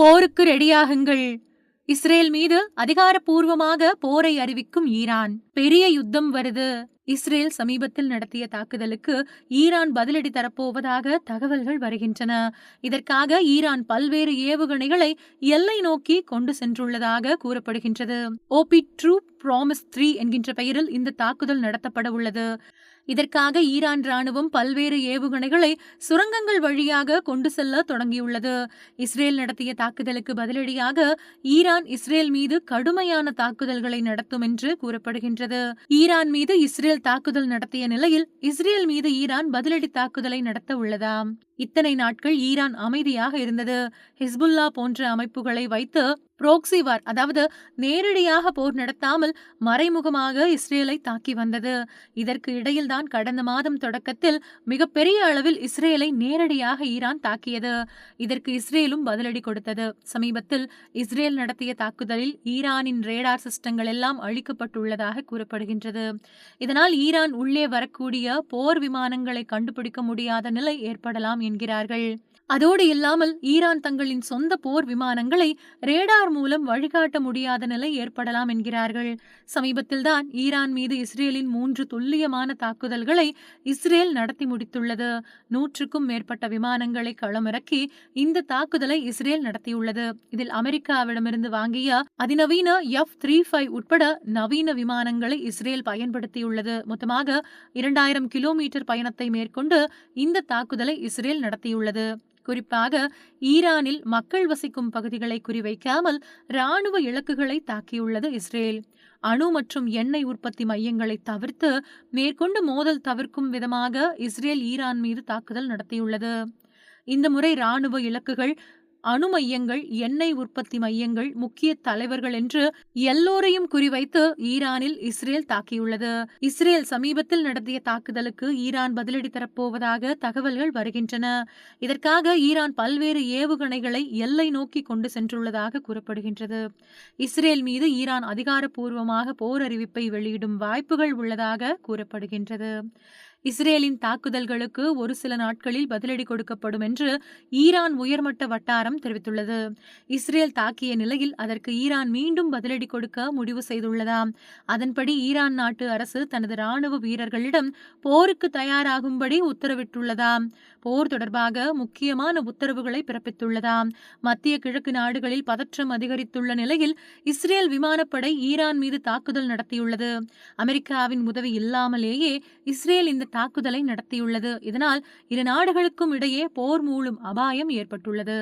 போருக்கு ரெடியாகுங்கள். இஸ்ரேல் மீது அதிகாரப்பூர்வமாக போரை அறிவிக்கும் ஈரான். பெரிய யுத்தம் வருது. இஸ்ரேல் சமீபத்தில் நடத்திய தாக்குதலுக்கு ஈரான் பதிலடி தரப்போவதாக தகவல்கள் வருகின்றன. இதற்காக ஈரான் பல்வேறு ஏவுகணைகளை எல்லை நோக்கி கொண்டு சென்றுள்ளதாக கூறப்படுகின்றது. ஓபி ட்ரூ ப்ராமிஸ் த்ரீ என்கின்ற பெயரில் இந்த தாக்குதல் நடத்தப்பட உள்ளது. இதற்காக ஈரான் ராணுவம் பல்வேறு ஏவுகணைகளை சுரங்கங்கள் வழியாக கொண்டு செல்ல தொடங்கியுள்ளது. இஸ்ரேல் நடத்திய தாக்குதலுக்கு பதிலடியாக ஈரான் இஸ்ரேல் மீது கடுமையான தாக்குதல்களை நடத்தும் என்று கூறப்படுகின்றது. ஈரான் மீது இஸ்ரேல் தாக்குதல் நடத்திய நிலையில் இஸ்ரேல் மீது ஈரான் பதிலடி தாக்குதலை நடத்த உள்ளதாம். இத்தனை நாட்கள் ஈரான் அமைதியாக இருந்தது. ஹிஸ்புல்லா போன்ற அமைப்புகளை வைத்து புரோக்சி வார் அதாவது நேரடியாக போர் நடத்தாமல் மறைமுகமாக இஸ்ரேலை தாக்கி வந்தது. இதற்கு இடையில்தான் கடந்த மாதம் தொடக்கத்தில் மிகப்பெரிய அளவில் இஸ்ரேலை நேரடியாக ஈரான் தாக்கியது. இதற்கு இஸ்ரேலும் பதிலடி கொடுத்தது. சமீபத்தில் இஸ்ரேல் நடத்திய தாக்குதலில் ஈரானின் ரேடார் சிஸ்டங்கள் எல்லாம் அழிக்கப்பட்டுள்ளதாக கூறப்படுகின்றது. இதனால் ஈரான் உள்ளே வரக்கூடிய போர் விமானங்களை கண்டுபிடிக்க முடியாத நிலை ஏற்படலாம் என்கிறார்கள். அதோடு இல்லாமல் ஈரான் தங்களின் சொந்த போர் விமானங்களை ரேடார் மூலம் வழிகாட்ட முடியாத நிலை ஏற்படலாம் என்கிறார்கள். சமீபத்தில்தான் ஈரான் மீது இஸ்ரேலின் மூன்று துல்லியமான தாக்குதல்களை இஸ்ரேல் நடத்தி முடித்துள்ளது. நூற்றுக்கும் மேற்பட்ட விமானங்களை களமிறக்கி இந்த தாக்குதலை இஸ்ரேல் நடத்தியுள்ளது. இதில் அமெரிக்காவிடமிருந்து வாங்கிய அதிநவீன எஃப் த்ரீ ஃபைவ் உட்பட நவீன விமானங்களை இஸ்ரேல் பயன்படுத்தியுள்ளது. மொத்தமாக இரண்டாயிரம் கிலோமீட்டர் பயணத்தை மேற்கொண்டு இந்த தாக்குதலை இஸ்ரேல் நடத்தியுள்ளது. குறிப்பாக ஈரானில் மக்கள் வசிக்கும் பகுதிகளை குறிவைக்காமல் ராணுவ இலக்குகளை தாக்கியுள்ளது இஸ்ரேல். அணு மற்றும் எண்ணெய் உற்பத்தி மையங்களை தவிர்த்து மேற்கொண்டு மோதல் தவிர்க்கும் விதமாக இஸ்ரேல் ஈரான் மீது தாக்குதல் நடத்தியுள்ளது. இந்த முறை ராணுவ இலக்குகள் அணு மையங்கள் எண்ணெய் உற்பத்தி மையங்கள் முக்கிய தலைவர்கள் என்று எல்லோரையும் குறிவைத்து ஈரானில் இஸ்ரேல் தாக்கியுள்ளது. இஸ்ரேல் சமீபத்தில் நடத்திய தாக்குதலுக்கு ஈரான் பதிலடி தரப்போவதாக தகவல்கள் வருகின்றன. இதற்காக ஈரான் பல்வேறு ஏவுகணைகளை எல்லை நோக்கி கொண்டு சென்றுள்ளதாக கூறப்படுகின்றது. இஸ்ரேல் மீது ஈரான் அதிகாரப்பூர்வமாக போர் அறிவிப்பை வெளியிடும் வாய்ப்புகள் உள்ளதாக கூறப்படுகின்றது. இஸ்ரேலின் தாக்குதல்களுக்கு ஒரு சில நாட்களில் பதிலடி கொடுக்கப்படும் என்று ஈரான் உயர்மட்ட வட்டாரம் தெரிவித்துள்ளது. இஸ்ரேல் தாக்கிய நிலையில் அதற்கு ஈரான் மீண்டும் பதிலடி கொடுக்க முடிவு செய்துள்ளதாம். அதன்படி ஈரான் நாட்டு அரசு தனது ராணுவ வீரர்களிடம் போருக்கு தயாராகும்படி உத்தரவிட்டுள்ளதாம். போர் தொடர்பாக முக்கியமான உத்தரவுகளை பிறப்பித்துள்ளதாம். மத்திய கிழக்கு நாடுகளில் பதற்றம் அதிகரித்துள்ள நிலையில் இஸ்ரேல் விமானப்படை ஈரான் மீது தாக்குதல் நடத்தியுள்ளது. அமெரிக்காவின் உதவி இல்லாமலேயே இஸ்ரேல் இந்த தாக்குதலை நடத்தியுள்ளது. இதனால் இரு நாடுகளுக்கும் இடையே போர் மூழும் அபாயம் ஏற்பட்டுள்ளது.